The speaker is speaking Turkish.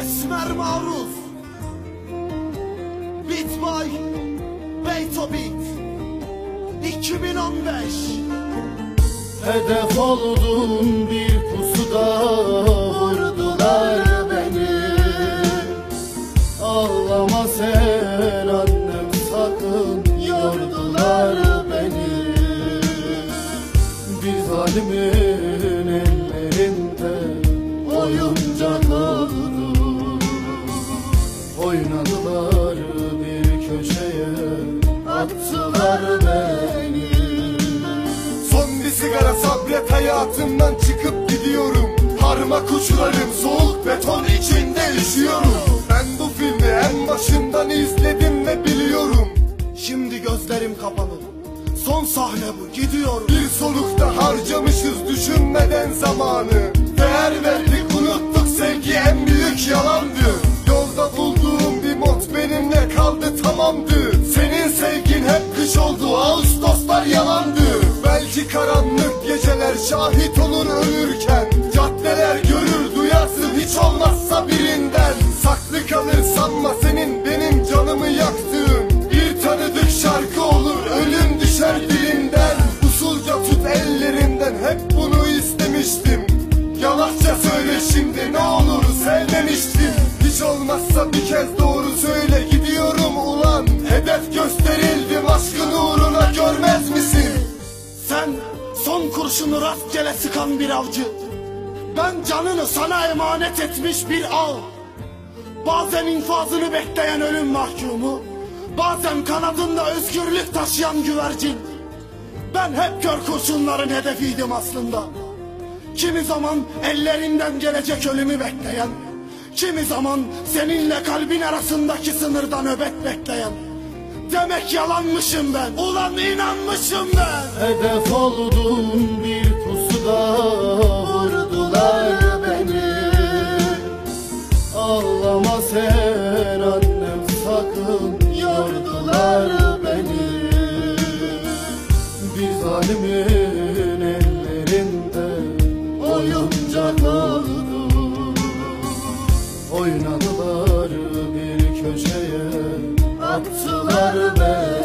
Esmer maruz. Beto Beat 2015 Hedef oldum bir pusuda. Vurdular beni. Ağlama sen annem sakın yordular beni. Bir zalimin attılar beni Son bir sigara sabret hayatımdan çıkıp gidiyorum. Harmak uçlarım soğuk beton içinde üşüyorum Ben bu filmi en başından izledim ve biliyorum. Şimdi gözlerim kapalı. Son sahne bu gidiyorum. Bir solukta harcamışız düşünmeden zamanı. Değer verdik unuttuk sevgi en büyük yalandı. Yolda bulduğum bir mod benimle kaldı tamamdı. Senin sevgin hep kış oldu Ağustoslar yalandı. Belki karanlık geceler şahit olur ölürken. Caddeler görür duyarsın hiç olmazsa birinden. Saklı kalır sanma senin benim canımı yaktığın. Bir tanıdık şarkı olur ölüm düşer dilinden. Usulca tut ellerinden hep bunu istemiştim. Yavaşça söyle şimdi ne olur sevmemiştim Hiç olmazsa bir kez doğru söyle kurşunu rastgele sıkan bir avcı. Ben canını sana emanet etmiş bir av. Bazen infazını bekleyen ölüm mahkumu Bazen kanadında özgürlük taşıyan güvercin. Ben hep kör kurşunların hedefiydim aslında. Kimi zaman ellerinden gelecek ölümü bekleyen Kimi zaman seninle kalbin arasındaki sınırda nöbet bekleyen Demek yalanmışım ben. Ulan inanmışım ben. Hedef oldum bir pusuda. Vurdular beni. Ağlama sen annem sakın. Yordular beni. Bir zalimin sular ver.